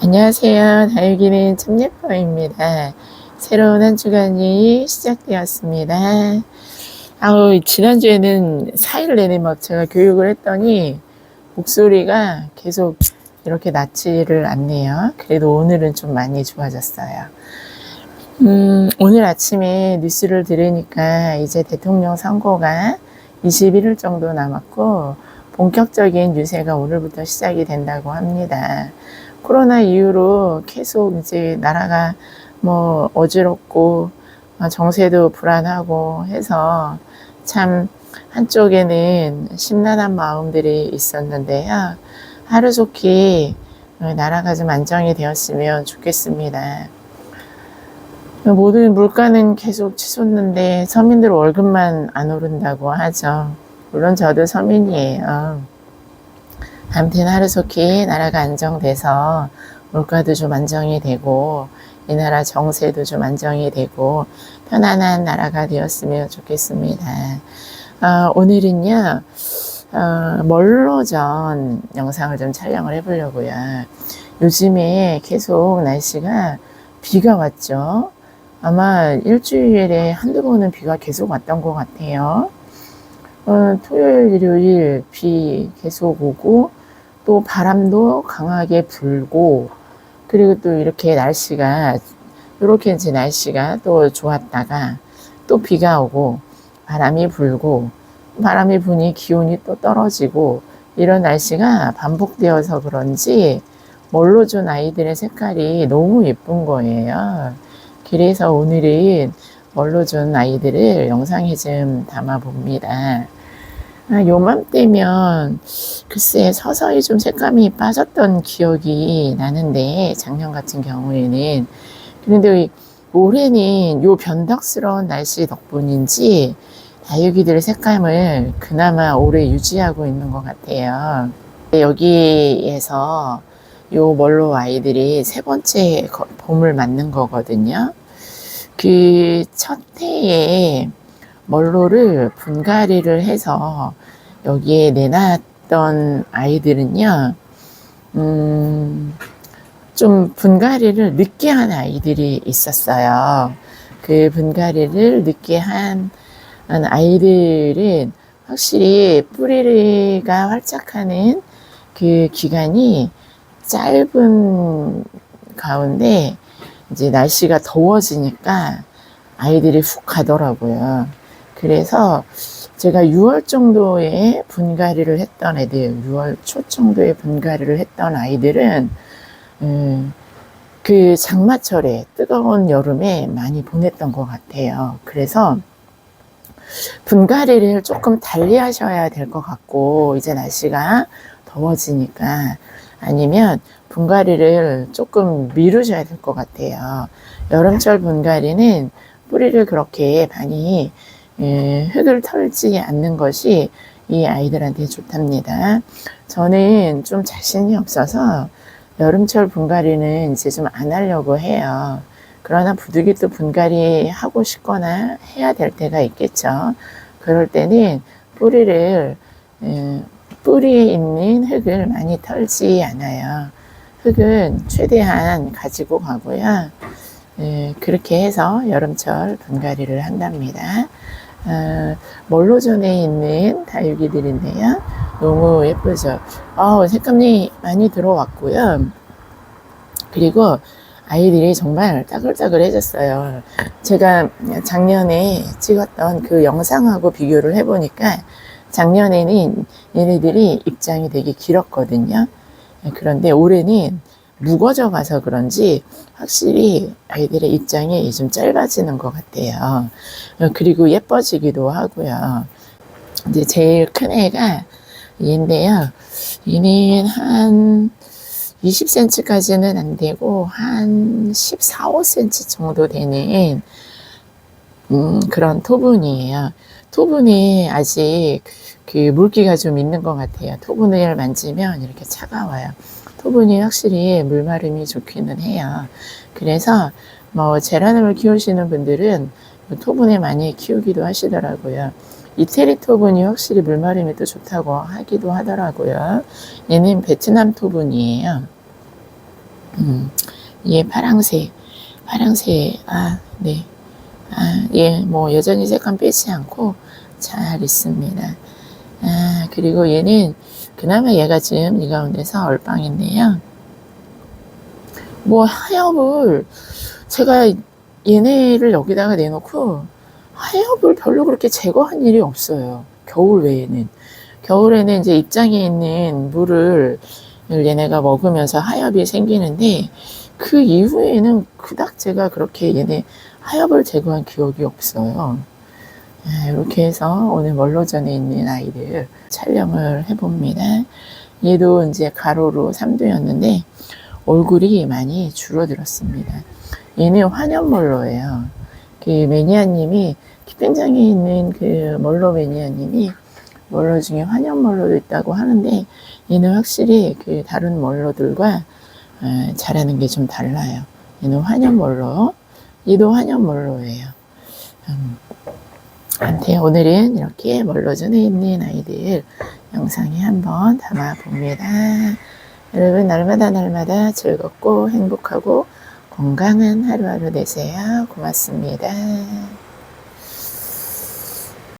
안녕하세요. 다육이는 참예뻐입니다. 새로운 한 주간이 시작되었습니다. 아우, 지난주에는 4일 내내 막 제가 교육을 했더니 목소리가 계속 이렇게 낫지를 않네요. 그래도 오늘은 좀 많이 좋아졌어요. 음, 오늘 아침에 뉴스를 들으니까 이제 대통령 선거가 21일 정도 남았고 본격적인 유세가 오늘부터 시작이 된다고 합니다. 코로나 이후로 계속 이제 나라가 뭐 어지럽고 아, 정세도 불안하고 해서 참 한쪽에는 심란한 마음들이 있었는데요. 하루속히 나라가 좀 안정이 되었으면 좋겠습니다. 모든 물가는 계속 치솟는데 서민들 월급만 안 오른다고 하죠. 물론 저도 서민이에요. 아무튼 하루속히 나라가 안정돼서 물가도 좀 안정이 되고 이 나라 정세도 좀 안정이 되고 편안한 나라가 되었으면 좋겠습니다. 어, 오늘은요 어, 멀로전 영상을 좀 촬영을 해보려고요. 요즘에 계속 날씨가 비가 왔죠. 아마 일주일에 한두 번은 비가 계속 왔던 것 같아요. 어, 토요일, 일요일 비 계속 오고 또 바람도 강하게 불고 그리고 또 이렇게 날씨가 이렇게 이제 날씨가 또 좋았다가 또 비가 오고 바람이 불고 바람이 부니 기온이 또 떨어지고 이런 날씨가 반복되어서 그런지 멀로 준 아이들의 색깔이 너무 예쁜 거예요. 그래서 오늘은 멀로 준 아이들을 영상에 좀 담아 봅니다. 아, 요맘때면 글쎄 서서히 좀 색감이 빠졌던 기억이 나는데 작년 같은 경우에는 그런데 올해는 요 변덕스러운 날씨 덕분인지 다육이들의 색감을 그나마 오래 유지하고 있는 것 같아요. 여기에서 요 멀로 아이들이 세 번째 봄을 맞는 거거든요. 그 첫 해에 멀로를 분갈이를 해서 여기에 내놨던 아이들은요, 음, 좀 분갈이를 늦게 한 아이들이 있었어요. 그 분갈이를 늦게 한 아이들은 확실히 뿌리가 활짝하는 그 기간이 짧은 가운데 이제 날씨가 더워지니까 아이들이 훅 가더라고요. 그래서 제가 6월 정도에 분갈이를 했던 애들, 6월 초 정도에 분갈이를 했던 아이들은 음, 그 장마철에 뜨거운 여름에 많이 보냈던 것 같아요. 그래서 분갈이를 조금 달리 하셔야 될 것 같고 이제 날씨가 더워지니까 아니면 분갈이를 조금 미루셔야 될 것 같아요. 여름철 분갈이는 뿌리를 그렇게 많이 예, 흙을 털지 않는 것이 이 아이들한테 좋답니다. 저는 좀 자신이 없어서 여름철 분갈이는 이제 좀 안 하려고 해요. 그러나 부득이 또 분갈이 하고 싶거나 해야 될 때가 있겠죠. 그럴 때는 뿌리를 예, 뿌리에 있는 흙을 많이 털지 않아요. 흙은 최대한 가지고 가고요. 예, 그렇게 해서 여름철 분갈이를 한답니다. 어, 멀로존에 있는 다육이들인데요. 너무 예쁘죠? 어, 색감이 많이 들어왔고요. 그리고 아이들이 정말 따글따글해졌어요. 제가 작년에 찍었던 그 영상하고 비교를 해보니까 작년에는 얘네들이 입장이 되게 길었거든요. 그런데 올해는 무거져 가서 그런지 확실히 아이들의 입장이 좀 짧아지는 것 같아요. 그리고 예뻐지기도 하고요. 이제 제일 큰 애가 얘인데요. 얘는 한 20cm까지는 안 되고 한 14, 5cm 정도 되는 음, 그런 토분이에요. 토분이 아직 그 물기가 좀 있는 것 같아요. 토분을 만지면 이렇게 차가워요. 토분이 확실히 물마름이 좋기는 해요. 그래서 뭐 제라늄을 키우시는 분들은 토분에 많이 키우기도 하시더라고요. 이태리 토분이 확실히 물마름이 또 좋다고 하기도 하더라고요. 얘는 베트남 토분이에요. 음, 예, 파랑새, 파랑새, 아, 네. 아, 예, 뭐, 여전히 색감 빼지 않고 잘 있습니다. 아, 그리고 얘는, 그나마 얘가 지금 이 가운데서 얼빵인데요. 뭐, 하엽을, 제가 얘네를 여기다가 내놓고, 하엽을 별로 그렇게 제거한 일이 없어요. 겨울 외에는. 겨울에는 이제 입장에 있는 물을 얘네가 먹으면서 하엽이 생기는데, 그 이후에는 그닥 제가 그렇게 얘네 하엽을 제거한 기억이 없어요. 아, 이렇게 해서 오늘 멀로전에 있는 아이를 촬영을 해봅니다. 얘도 이제 가로로 3도였는데 얼굴이 많이 줄어들었습니다. 얘는 환연멀로예요. 그 매니아님이 키pen장에 있는 그 멀로 매니아님이 멀로 중에 환연멀로도 있다고 하는데 얘는 확실히 그 다른 멀로들과 어, 잘하는 게 좀 달라요. 얘는 환연멀로, 얘도 환연멀로예요. 음, 한테 오늘은 이렇게 멀로전에 있는 아이들 영상에 한번 담아봅니다. 여러분 날마다 날마다 즐겁고 행복하고 건강한 하루하루 되세요. 고맙습니다.